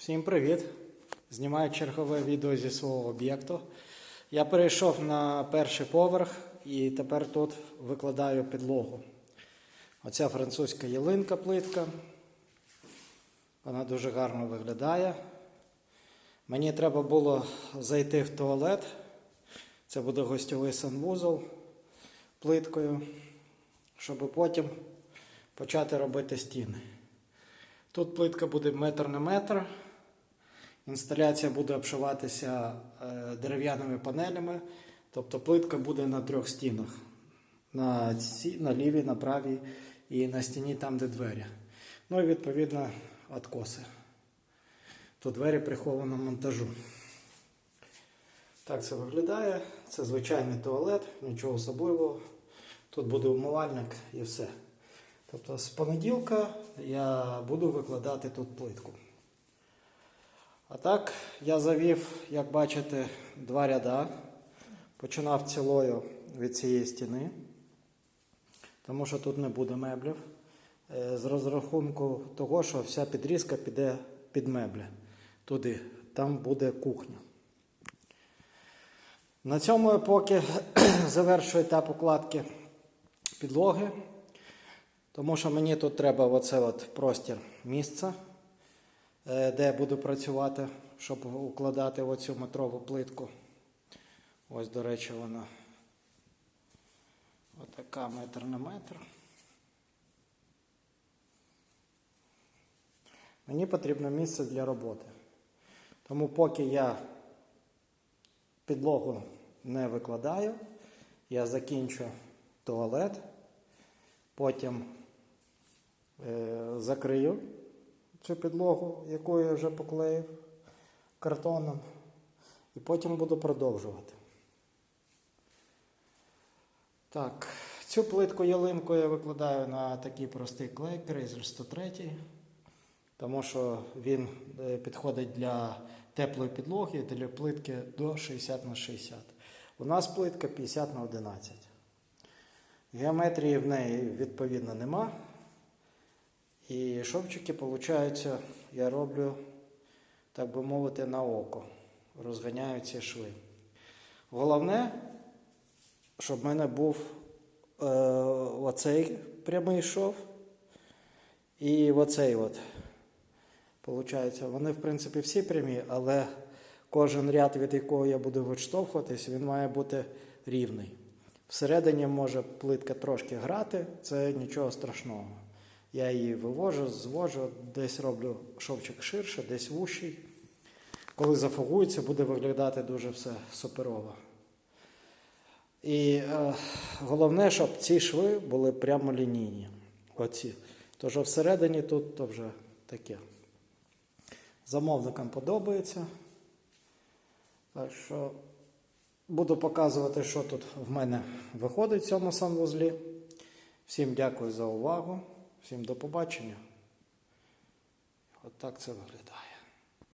Всім привіт! Знімаю чергове відео зі свого об'єкту. Я перейшов на перший поверх і тепер тут викладаю підлогу. Оця французька ялинка плитка. Вона дуже гарно виглядає. Мені треба було зайти в туалет. Це буде гостьовий санвузол плиткою, щоб потім почати робити стіни. Тут плитка буде метр на метр. Інсталяція буде обшиватися е, дерев'яними панелями, тобто плитка буде на трьох стінах: на, ці, на лівій, на правій і на стіні там, де двері. Ну і відповідно откоси. Тут двері прихованого монтажу. Так це виглядає. Це звичайний туалет, нічого особливого. Тут буде умивальник і все. Тобто з понеділка я буду викладати тут плитку. А так, я завів, як бачите, два ряда. Починав цілою від цієї стіни, тому що тут не буде меблів. Е, З розрахунку того, що вся підрізка піде під меблі. Туди, там буде кухня. На цьому я поки завершую етап укладки підлоги, тому що мені тут треба оце от простір місця, де я буду працювати, щоб укладати оцю метрову плитку. Ось, до речі, вона отака метр на метр. Мені потрібно місце для роботи. Тому поки я підлогу не викладаю, я закінчу туалет, потім е, закрию цю підлогу, яку я вже поклеїв картоном, і потім буду продовжувати. Так, цю плитку ялинку я викладаю на такий простий клей Crazer 103, тому що він е, підходить для теплої підлоги, для плитки до 60 на 60. У нас плитка 50 на 11. Геометрії в неї відповідно нема. І шовчики, виходить, я роблю, так би мовити, на око. Розганяю ці шви. Головне, щоб в мене був е, оцей прямий шов і оцей от. Получається, вони, в принципі, всі прямі, але кожен ряд, від якого я буду відштовхуватись, він має бути рівний. Всередині може плитка трошки грати, це нічого страшного. Я її вивожу, звожу, десь роблю шовчик ширше, десь вущий. Коли зафугується, буде виглядати дуже все суперово. І е, головне, щоб ці шви були прямолінійні. Оці. Тож всередині тут то вже таке. Замовникам подобається. Так що буду показувати, що тут в мене виходить в цьому санвузлі. Всім дякую за увагу, всім до побачення. От так це виглядає.